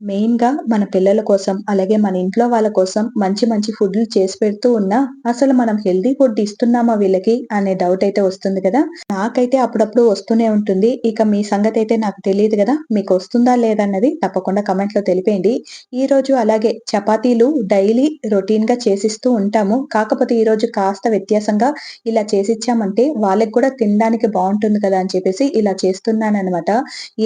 మెయిన్‌గా మన పిల్లల కోసం, అలాగే మన ఇంట్లో వాళ్ళ కోసం మంచి మంచి ఫుడ్‌లు చేసి పెడుతూ ఉన్నా, అసలు మనం హెల్తీ ఫుడ్ ఇస్తున్నామా వీళ్ళకి అనే డౌట్ అయితే వస్తుంది కదా! నాకైతే అప్పుడప్పుడు వస్తూనే ఉంటుంది. ఇక మీ సంగతి అయితే నాకు తెలియదు కదా మీకు వస్తుందా లేదా అన్నది తప్పకుండా కమెంట్లో తెలిపేయండి. ఈరోజు అలాగే చపాతీలు డైలీ రొటీన్‌గా చేసిస్తూ ఉంటాము. కాకపోతే ఈరోజు కాస్త వ్యత్యాసంగా ఇలా చేసిచ్చామంటే వాళ్ళకి కూడా తినడానికి బాగుంటుంది కదా! అని చెప్పేసి ఇలా చేస్తున్నాననమాట.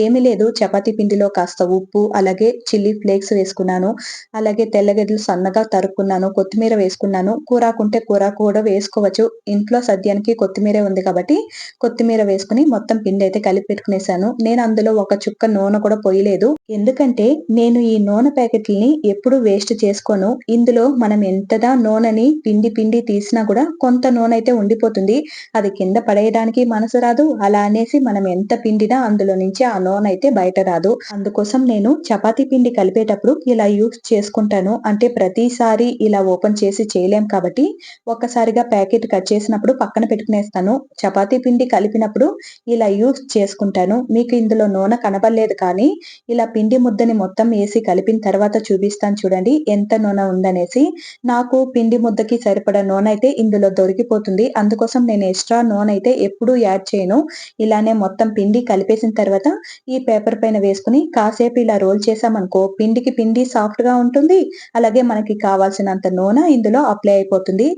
ఏమీ లేదు చపాతీ పిండిలో కాస్త ఉప్పు, అలాగే చిల్లీ ఫ్లేక్స్ వేసుకున్నాను. అలాగే తెల్లగడ్డలు సన్నగా తరుక్కున్నాను. కొత్తిమీర వేసుకున్నాను. కూరాకుంటే కూర కూడా వేసుకోవచ్చు. ఇంట్లో సద్యానికి కొత్తిమీర ఉంది కాబట్టి కొత్తిమీర వేసుకొని మొత్తం పిండి అయితే కలిపి పెట్టుకునేసాను. నేను అందులో ఒక చుక్క నూనె కూడా పొయ్యలేదు. ఎందుకంటే నేను ఈ నూనె ప్యాకెట్‌లని ఎప్పుడు వేస్ట్ చేసుకోను. ఇందులో మనం ఎంతదా నూనెని పిండి పిండి తీసినా కూడా కొంత నూనె అయితే ఉండిపోతుంది. అది కింద పడేయడానికి మనసు రాదు. అలా అనేసి మనం ఎంత పిండినా అందులో నుంచి ఆ నూనె అయితే బయట రాదు. అందుకోసం నేను చపాతీ పిండి కలిపేటప్పుడు ఇలా యూజ్ చేసుకుంటాను. అంటే ప్రతిసారి ఇలా ఓపెన్ చేసి చేయలేం కాబట్టి ఒక్కసారిగా ప్యాకెట్ కట్ చేసినప్పుడు పక్కన పెట్టుకునేస్తాను. చపాతీ పిండి కలిపినప్పుడు ఇలా యూజ్ చేసుకుంటాను. మీకు ఇందులో నూనె కనబడలేదు కానీ ఇలా పిండి ముద్దని మొత్తం వేసి కలిపిన తర్వాత చూపిస్తాను చూడండి ఎంత నూనె ఉందనేసి. నాకు పిండి ముద్దకి సరిపడా నూనె అయితే ఇందులో దొరికిపోతుంది. అందుకోసం నేను ఎక్స్‌ట్రా నూనె అయితే ఎప్పుడూ యాడ్ చేయను. ఇలానే మొత్తం పిండి కలిపేసిన తర్వాత ఈ పేపర్ పైన వేసుకుని కాసేపు ఇలా రోల్ అనుకో పిండికి పిండి సాఫ్ట్‌గా ఉంటుంది. అలాగే మనకి కావాల్సినంత నూనె ఇందులో అప్లై అయిపోతుంది.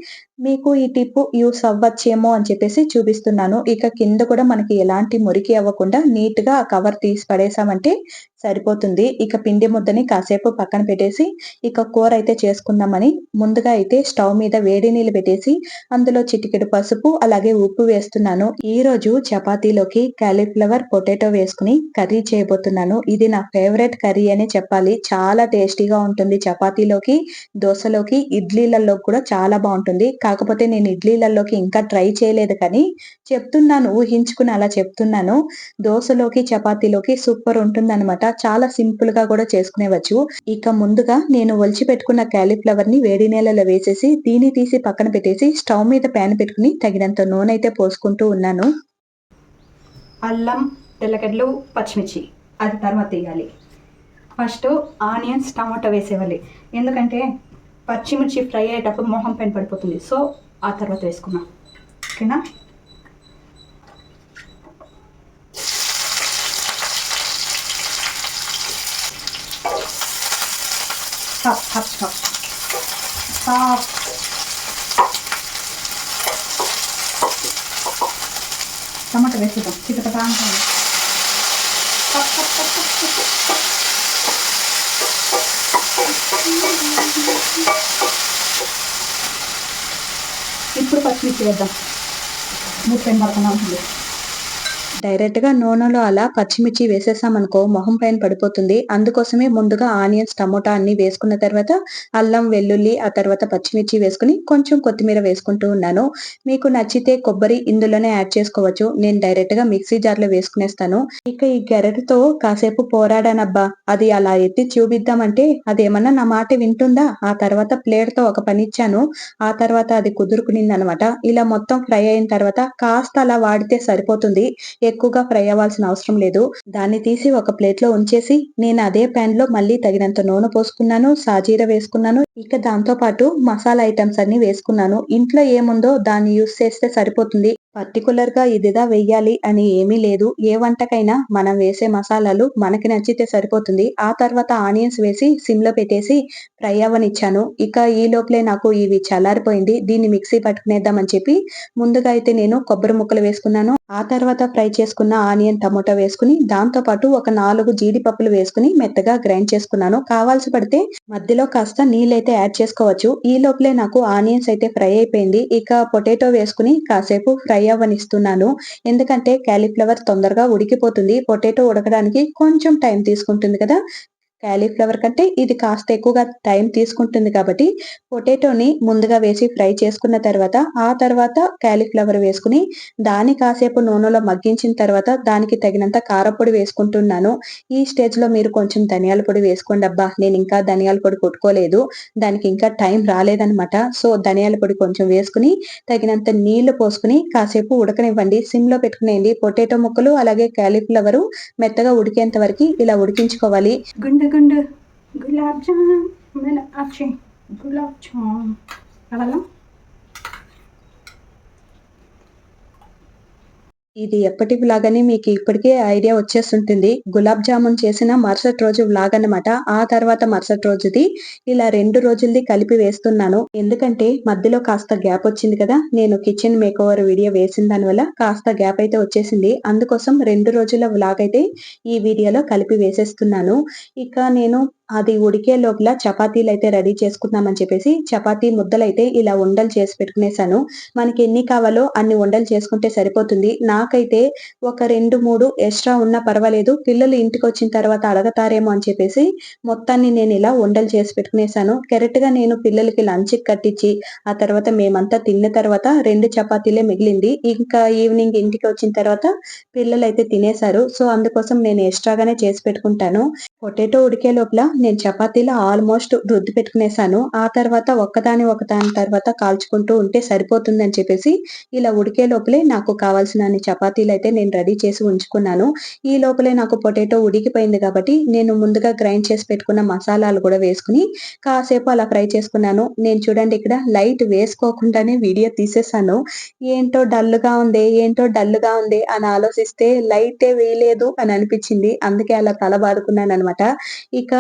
మీకు ఈ టిప్ యూస్ అవ్వచ్చేమో అని చెప్పేసి చూపిస్తున్నాను. ఇక కింద కూడా మనకి ఎలాంటి మురికి అవ్వకుండా నీట్‌గా ఆ కవర్ తీసి పడేసామంటే సరిపోతుంది. ఇక పిండి ముద్దని కాసేపు పక్కన పెట్టేసి ఇక కూర అయితే చేసుకుందామని ముందుగా అయితే స్టవ్ మీద వేడి నీళ్ళు పెట్టేసి అందులో చిటికెడు పసుపు అలాగే ఉప్పు వేస్తున్నాను. ఈరోజు చపాతీలోకి కాలీఫ్లవర్, పొటాటో వేసుకొని కర్రీ చేయబోతున్నాను. ఇది నా ఫేవరెట్ కర్రీ అనే చెప్పాలి. చాలా టేస్టీగా ఉంటుంది చపాతీలోకి, దోశలోకి ఇడ్లీలలో కూడా చాలా బాగుంటుంది కాకపోతే నేను ఇడ్లీలలోకి ఇంకా ట్రై చేయలేదు కానీ చెప్తున్నాను ఊహించుకుని అలా చెప్తున్నాను. దోశలోకి చపాతీలోకి సూపర్ ఉంటుందన్నమాట చాలా సింపుల్గా కూడా చేసుకునేవచ్చు. ఇక ముందుగా నేను ఒలిచి పెట్టుకున్న కాలీఫ్లవర్‌ని వేడి నీళ్ళలో వేసేసి దీన్ని తీసి పక్కన పెట్టేసి స్టవ్ మీద ప్యాన్ పెట్టుకుని తగినంత నూనె అయితే పోసుకుంటూ ఉన్నాను. అల్లం తెల్లగడ్డలు పచ్చిమిర్చి అది తర్వాత వేయాలి ఫస్ట్ ఆనియన్స్ టమాటా వేసేవాలి ఎందుకంటే పచ్చిమిర్చి ఫ్రై అయ్యేటప్పుడు మొహం పైన పడిపోతుంది. సో ఆ తర్వాత వేసుకున్నాం. ఓకేనా? స్టాప్ స్టాప్ స్టాప్ స్టాప్ టమాటా వేసేద్దాం. చిటపటా అంటాను ఇప్పుడు పచ్చిమిర్చి వేద్దాం. మూడు టైం పడుతున్నా ఉంటుంది డైరెక్ట్‌గా నూనెలో అలా పచ్చిమిర్చి వేసేసామనుకో మొహం పైన పడిపోతుంది. అందుకోసమే ముందుగా ఆనియన్స్, టమోటా అన్ని వేసుకున్న తర్వాత అల్లం, వెల్లుల్లి ఆ తర్వాత పచ్చిమిర్చి వేసుకొని కొంచెం కొత్తిమీర వేసుకుంటూ ఉన్నాను. మీకు నచ్చితే కొబ్బరి ఇందులోనే యాడ్ చేసుకోవచ్చు. నేను డైరెక్ట్‌గా మిక్సీ జార్‌లో వేసుకునేస్తాను. ఇక ఈ గెరటితో కాసేపు పోరాడానబ్బా! అది అలా ఎత్తి చూపిద్దామంటే అదేమన్నా నా మాట వింటుందా? ఆ తర్వాత ప్లేట్‌తో ఒక పని ఇచ్చాను ఆ తర్వాత అది కుదురుకునిందనమాట. ఇలా మొత్తం ఫ్రై అయిన తర్వాత కాస్త అలా వాడితే సరిపోతుంది. ఎక్కువగా ఫ్రై అవ్వాల్సిన అవసరం లేదు. దాన్ని తీసి ఒక ప్లేట్లో ఉంచేసి నేను అదే ప్యాన్‌లో మళ్ళీ తగినంత నూనె పోసుకున్నాను. సాజీర వేసుకున్నాను. ఇక దాంతో పాటు మసాలా ఐటమ్స్ అన్ని వేసుకున్నాను. ఇంట్లో ఏముందో దాన్ని యూజ్ చేస్తే సరిపోతుంది. పర్టికులర్గా ఇదిదా వెయ్యాలి అని ఏమీ లేదు. ఏ వంటకైనా మనం వేసే మసాలాలు మనకి నచ్చితే సరిపోతుంది. ఆ తర్వాత ఆనియన్స్ వేసి సిమ్లో పెట్టేసి ఫ్రై అవ్వనిచ్చాను. ఇక ఈ లోపలే నాకు ఇవి చల్లారిపోయింది. దీన్ని మిక్సీ పట్టుకునేద్దామని చెప్పి ముందుగా అయితే నేను కొబ్బరి ముక్కలు వేసుకున్నాను. ఆ తర్వాత ఫ్రై చేసుకున్న ఆనియన్, టమోటా వేసుకొని దాంతో పాటు ఒక నాలుగు జీడిపప్పులు వేసుకొని మెత్తగా గ్రైండ్ చేసుకున్నాను. కావాల్సి పడితే మధ్యలో కాస్త నీళ్ళైతే యాడ్ చేసుకోవచ్చు. ఈ లోపలే నాకు ఆనియన్స్ అయితే ఫ్రై అయిపోయింది. ఇక పొటాటో వేసుకొని కాసేపు ఫ్రై అవ్వనిస్తున్నాను. ఎందుకంటే క్యాలీఫ్లవర్ తొందరగా ఉడికిపోతుంది. పొటాటో ఉడకడానికి కొంచెం టైం తీసుకుంటుంది కదా! క్యాలీఫ్లవర్ కంటే ఇది కాస్త ఎక్కువగా టైం తీసుకుంటుంది కాబట్టి పొటాటోని ముందుగా వేసి ఫ్రై చేసుకున్న తర్వాత ఆ తర్వాత క్యాలీఫ్లవర్ వేసుకుని దాన్ని కాసేపు నూనెలో మగ్గించిన తర్వాత దానికి తగినంత కారపొడి వేసుకుంటున్నాను. ఈ స్టేజ్‌లో మీరు కొంచెం ధనియాల పొడి వేసుకోండి అబ్బా! నేను ఇంకా ధనియాల పొడి కొట్టుకోలేదు. దానికి ఇంకా టైం రాలేదనమాట. సో, ధనియాల పొడి కొంచెం వేసుకుని తగినంత నీళ్ళు పోసుకొని కాసేపు ఉడకనివ్వండి. సిమ్‌లో పెట్టుకునేయండి. పొటాటో ముక్కలు అలాగే క్యాలీఫ్లవరు మెత్తగా ఉడికేంత వరకు ఇలా ఉడికించుకోవాలి. గుండు గుండు గులాబ్ జామ్ మన అచ్చే గులాబ్ జామ్ ఇది ఎప్పటి వ్లాగ్ అని మీకు ఇప్పటికే ఐడియా వచ్చేస్తుంటుంది. గులాబ్ జామున్ చేసిన మరుసటి రోజు వ్లాగ్ అనమాట ఆ తర్వాత మరుసటి రోజుది ఇలా రెండు రోజులది కలిపి వేస్తున్నాను. ఎందుకంటే మధ్యలో కాస్త గ్యాప్ వచ్చింది కదా. నేను కిచెన్ మేక్ ఓవర్ వీడియో వేసిన దానివల్ల కాస్త గ్యాప్ అయితే వచ్చేసింది. అందుకోసం రెండు రోజుల వ్లాగ్ అయితే ఈ వీడియోలో కలిపి వేసేస్తున్నాను. ఇక నేను అది ఉడికే లోపల చపాతీలు అయితే రెడీ చేసుకుందామని చెప్పేసి చపాతీ ముద్దలు అయితే ఇలా ఉండలు చేసి పెట్టుకునేసాను. మనకి ఎన్ని కావాలో అన్ని ఉండలు చేసుకుంటే సరిపోతుంది. నాకైతే ఒక రెండు మూడు ఎక్స్ట్రా ఉన్నా పర్వాలేదు. పిల్లలు ఇంటికి వచ్చిన తర్వాత అడగతారేమో అని చెప్పేసి మొత్తాన్ని నేను ఇలా ఉండలు చేసి పెట్టుకునేసాను. కరెక్ట్గా నేను పిల్లలకి లంచ్ కట్టించి ఆ తర్వాత మేమంతా తిన్న తర్వాత రెండు చపాతీలే మిగిలింది. ఇంకా ఈవినింగ్ ఇంటికి వచ్చిన తర్వాత పిల్లలు అయితే తినేశారు. సో అందుకోసం నేను ఎక్స్ట్రాగానే చేసి పెట్టుకుంటాను. పొటాటో ఉడికే లోపల నేను చపాతీలో ఆల్మోస్ట్ రుద్ది పెట్టుకునేసాను. ఆ తర్వాత ఒక్కదాని ఒకదాని తర్వాత కాల్చుకుంటూ ఉంటే సరిపోతుందని చెప్పేసి ఇలా ఉడికే లోపలే నాకు కావాల్సిన చపాతీలు అయితే నేను రెడీ చేసి ఉంచుకున్నాను. ఈ లోపలే నాకు పొటాటో ఉడికిపోయింది కాబట్టి నేను ముందుగా గ్రైండ్ చేసి పెట్టుకున్న మసాలాలు కూడా వేసుకుని కాసేపు అలా ఫ్రై చేసుకున్నాను. నేను చూడండి ఇక్కడ లైట్ వేసుకోకుండానే వీడియో తీసేసాను. ఏంటో డల్గా ఉంది ఏంటో డల్గా ఉంది అని ఆలోచిస్తే లైటే వేయలేదు అని అనిపించింది. అందుకే అలా తల బాదుకున్నాను అనమాట ఇక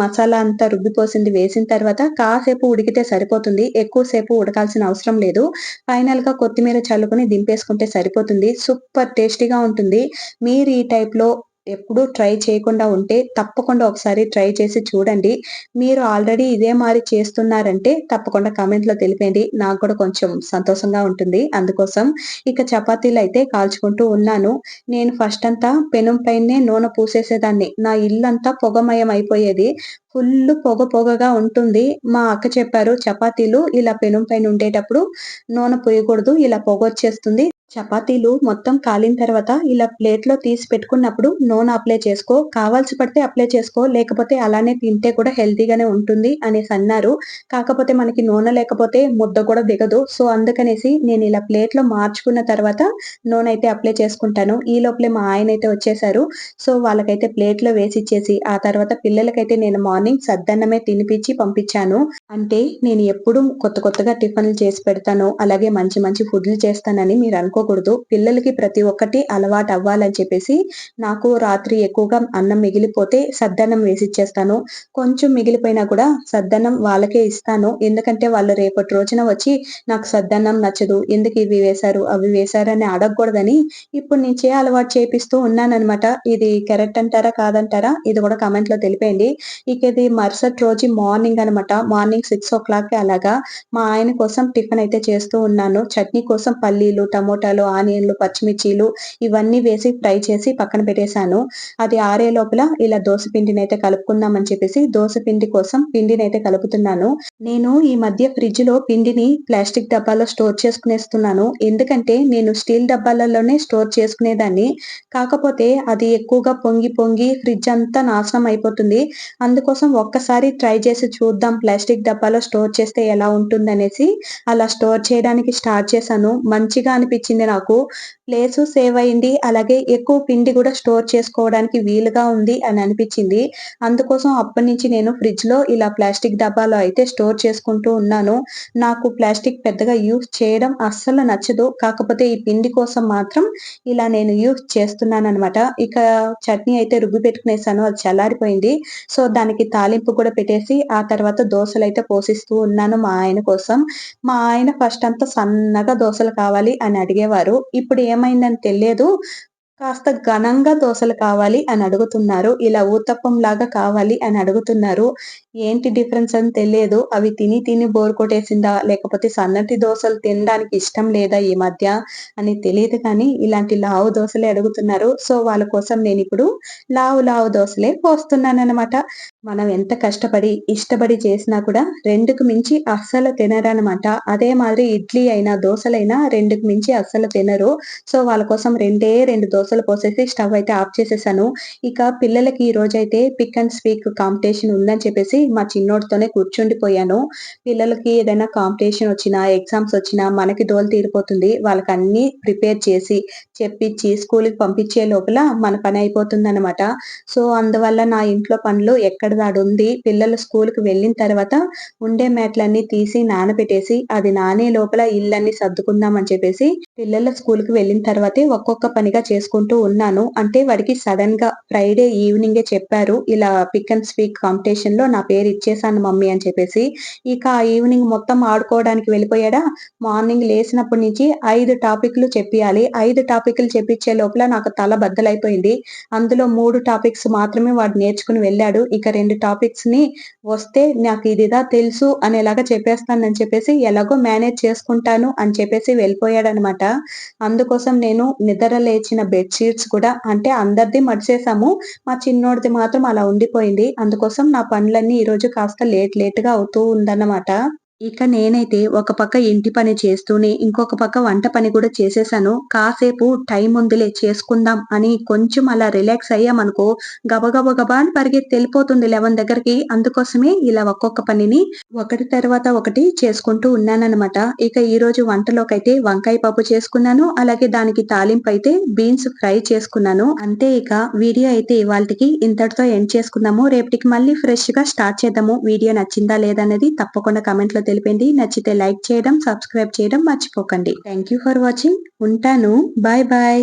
మసాలా అంతా రుబ్బిపోసింది వేసిన తర్వాత కాసేపు ఉడికితే సరిపోతుంది. ఎక్కువసేపు ఉడకాల్సిన అవసరం లేదు. ఫైనల్గా కొత్తిమీర చల్లుకొని దింపేసుకుంటే సరిపోతుంది. సూపర్ టేస్టీగా ఉంటుంది. మీరు ఈ టైప్లో ఎప్పుడూ ట్రై చేయకుండా ఉంటే తప్పకుండా ఒకసారి ట్రై చేసి చూడండి. మీరు ఆల్రెడీ ఇదే మారి చేస్తున్నారంటే తప్పకుండా కామెంట్లో తెలిపేయండి. నాకు కూడా కొంచెం సంతోషంగా ఉంటుంది. అందుకోసం ఇక చపాతీలు అయితే కాల్చుకుంటూ ఉన్నాను. నేను ఫస్ట్ అంతా పెనం పైనే నూనె పూసేసేదాన్ని. నా ఇల్లంతా పొగమయం అయిపోయేది. ఫుల్ పొగ పొగగా ఉంటుంది. మా అక్క చెప్పారు చపాతీలు ఇలా పెనం పైన ఉండేటప్పుడు నూనె పోయకూడదు ఇలా పొగ వచ్చేస్తుంది. చపాతీలు మొత్తం కాలిన తర్వాత ఇలా ప్లేట్లో తీసి పెట్టుకున్నప్పుడు నూనె అప్లై చేసుకో. కావాల్సి పడితే అప్లై చేసుకో. లేకపోతే అలానే తింటే కూడా హెల్తీగానే ఉంటుంది అనేసి అన్నారు. కాకపోతే మనకి నూనె లేకపోతే ముద్ద కూడా దిగదు. సో అందుకనేసి నేను ఇలా ప్లేట్లో మార్చుకున్న తర్వాత నూనె అయితే అప్లై చేసుకుంటాను. ఈ లోపలే మా ఆయన అయితే వచ్చేసారు. సో వాళ్ళకైతే ప్లేట్లో వేసి ఇచ్చేసి ఆ తర్వాత పిల్లలకైతే నేను మార్నింగ్ సద్దన్నమే తినిపించి పంపించాను. అంటే నేను ఎప్పుడు కొత్త కొత్తగా టిఫిన్లు చేసి పెడతాను. అలాగే మంచి మంచి ఫుడ్లు చేస్తానని మీరు అనుకోకూడదు. పిల్లలకి ప్రతి ఒక్కటి అలవాటు అవ్వాలని చెప్పేసి నాకు రాత్రి ఎక్కువగా అన్నం మిగిలిపోతే సద్దన్నం వేసి ఇచ్చేస్తాను. కొంచెం మిగిలిపోయినా కూడా సద్దన్నం వాళ్ళకే ఇస్తాను. ఎందుకంటే వాళ్ళు రేపటి రోజున వచ్చి నాకు సద్దన్నం నచ్చదు. ఎందుకు ఇవి వేశారు అవి వేశారు అని అడగకూడదని ఇప్పుడు నుంచే అలవాటు చేపిస్తూ ఉన్నానన్నమాట. ఇది కరెక్ట్ అంటారా కాదంటారా? ఇది కూడా కామెంట్లో తెలిపేయండి. ఇక ఇది మరుసటి రోజు మార్నింగ్ అన్నమాట. మార్నింగ్ సిక్స్ ఓ క్లాక్ అలాగా మా ఆయన కోసం టిఫిన్ అయితే చేస్తూ ఉన్నాను. చట్నీ కోసం పల్లీలు టమోటాలు ఆనియన్లు పచ్చిమిర్చీలు ఇవన్నీ వేసి ఫ్రై చేసి పక్కన పెట్టేశాను. అది ఆరే లోపల ఇలా దోశ పిండిని అయితే కలుపుకుందాం అని చెప్పేసి దోశ పిండి కోసం పిండిని అయితే కలుపుతున్నాను. నేను ఈ మధ్య ఫ్రిడ్జ్లో పిండిని ప్లాస్టిక్ డబ్బాలో స్టోర్ చేసుకునేస్తున్నాను. ఎందుకంటే నేను స్టీల్ డబ్బాలలోనే స్టోర్ చేసుకునేదాన్ని. కాకపోతే అది ఎక్కువగా పొంగి పొంగి ఫ్రిడ్జ్ అంతా నాశనం అయిపోతుంది. అందుకోసం ఒక్కసారి ట్రై చేసి చూద్దాం. ప్లాస్టిక్ డబ్బాలో స్టోర్ చేస్తే ఎలా ఉంటుందనేసి అలా స్టోర్ చేయడానికి స్టార్ట్ చేశాను. మంచిగా అనిపించింది నాకు. ప్లేస్ సేవ్ అయింది. అలాగే ఎక్కువ పిండి కూడా స్టోర్ చేసుకోవడానికి వీలుగా ఉంది అని అనిపించింది. అందుకోసం అప్పటి నుంచి నేను ఫ్రిడ్జ్లో ఇలా ప్లాస్టిక్ డబ్బాలో అయితే స్టోర్ చేసుకుంటూ ఉన్నాను. నాకు ప్లాస్టిక్ పెద్దగా యూస్ చేయడం అస్సలు నచ్చదు. కాకపోతే ఈ పిండి కోసం మాత్రం ఇలా నేను యూస్ చేస్తున్నాను అనమాట ఇక చట్నీ అయితే రుబ్బి పెట్టుకునేసాను. అది చల్లారిపోయింది. సో దానికి తాలింపు కూడా పెట్టేసి ఆ తర్వాత దోశలు అయితే పోసిస్తూ ఉన్నాను మా ఆయన కోసం. మా ఆయన ఫస్ట్ అంతా సన్నగా దోశలు కావాలి అని అడిగేవారు. ఇప్పుడు ఏమైందని తెలియదు. కాస్త ఘనంగా దోశలు కావాలి అని అడుగుతున్నారు. ఇలా ఊతప్పం లాగా కావాలి అని అడుగుతున్నారు. ఏంటి డిఫరెన్స్ అని తెలియదు. అవి తిని తిని బోర్ కొట్టేసిందా? లేకపోతే సన్నటి దోశలు తినడానికి ఇష్టం లేదా ఈ మధ్య అని తెలియదు కానీ ఇలాంటి లావు దోశలే అడుగుతున్నారు. సో వాళ్ళ కోసం నేను ఇప్పుడు లావు లావు దోశలే పోస్తున్నాను మనం ఎంత కష్టపడి ఇష్టపడి చేసినా కూడా రెండుకు మించి అస్సలు తినరనమాట అదే మాదిరి ఇడ్లీ అయినా దోశలైనా రెండుకు మించి అస్సలు తినరు. సో వాళ్ళ కోసం రెండే రెండు దోశలు పోసేసి స్టవ్ అయితే ఆఫ్ చేసేసాను. ఇక పిల్లలకి ఈ రోజైతే పిక్ అండ్ స్పీక్ కాంపిటీషన్ ఉందని చెప్పేసి మా చిన్నోడితోనే కూర్చుండిపోయాను. పిల్లలకి ఏదైనా కాంపిటీషన్ వచ్చినా, ఎగ్జామ్స్ వచ్చినా మనకి దోలు తీరిపోతుంది. వాళ్ళకి అన్ని ప్రిపేర్ చేసి, చెప్పించి, స్కూల్కి పంపించే లోపల మన పని అయిపోతుంది అనమాట సో, అందువల్ల నా ఇంట్లో పనులు ఎక్కడ దాడుంది పిల్లలు స్కూల్కి వెళ్ళిన తర్వాత ఉండే మ్యాట్లన్నీ తీసి నానబెట్టేసి, అది నానే లోపల ఇల్లన్నీ సర్దుకుందాం అని చెప్పేసి పిల్లల స్కూల్కి వెళ్ళిన తర్వాతే ఒక్కొక్క పనిగా చేసుకుంటూ ఉన్నాను. అంటే వాడికి సడెన్‌గా ఫ్రైడే ఈవినింగే చెప్పారు. ఇలా పిక్ అండ్ స్పీక్ కాంపిటీషన్‌లో నా పేరు ఇచ్చేసాను మమ్మీ అని చెప్పేసి. ఇక ఆ ఈవినింగ్ మొత్తం ఆడుకోవడానికి వెళ్ళిపోయాడా, మార్నింగ్ లేచినప్పటి నుంచి ఐదు టాపిక్‌లు చెప్పియాలి. ఐదు టాపిక్‌లు చెప్పించే లోపల నాకు తల బద్దలైపోయింది. అందులో మూడు టాపిక్స్ మాత్రమే వాడు నేర్చుకుని వెళ్ళాడు. ఇక రెండు టాపిక్స్ని వస్తే నాకు ఇదిదా తెలుసు అనేలాగా చెప్పేస్తానని చెప్పేసి ఎలాగో మేనేజ్ చేసుకుంటాను అని చెప్పేసి వెళ్ళిపోయాడనమాట. అందుకోసం నేను నిద్ర లేచిన బెడ్ షీట్స్ కూడా అంటే అందరిది మడిచేసాము. మా చిన్నోడిది మాత్రం అలా ఉండిపోయింది. అందుకోసం నా పనులన్నీ ఈరోజు కాస్త లేట్ లేట్‌గా అవుతూ ఉందన్నమాట. ఇక నేనైతే ఒక పక్క ఇంటి పని చేస్తూనే, ఇంకొక పక్క వంట పని కూడా చేసేసాను. కాసేపు టైం ఉందిలే చేసుకుందాం అని కొంచెం అలా రిలాక్స్ అయ్యామనుకో గబగబ గబా అని పరిగెత్తి వెళ్ళిపోతుంది లెవెన్ దగ్గరికి. అందుకోసమే ఇలా ఒక్కొక్క పనిని ఒకటి తర్వాత ఒకటి చేసుకుంటూ ఉన్నాననమాట. ఇక ఈ రోజు వంటలోకైతే వంకాయ పప్పు చేసుకున్నాను. అలాగే దానికి తాలింపు అయితే బీన్స్ ఫ్రై చేసుకున్నాను. అంతే ఇక వీడియో అయితే ఇవాళకి ఇంతటితో ఎండ్ చేసుకుందాము. రేపటికి మళ్ళీ ఫ్రెష్గా స్టార్ట్ చేద్దాము. వీడియో నచ్చిందా లేదా అనేది తప్పకుండా కామెంట్‌లో తెలిపింది నచ్చితే లైక్ చేయడం, సబ్స్క్రైబ్ చేయడం మర్చిపోకండి. Thank you for watching. ఉంటాను. Bye bye.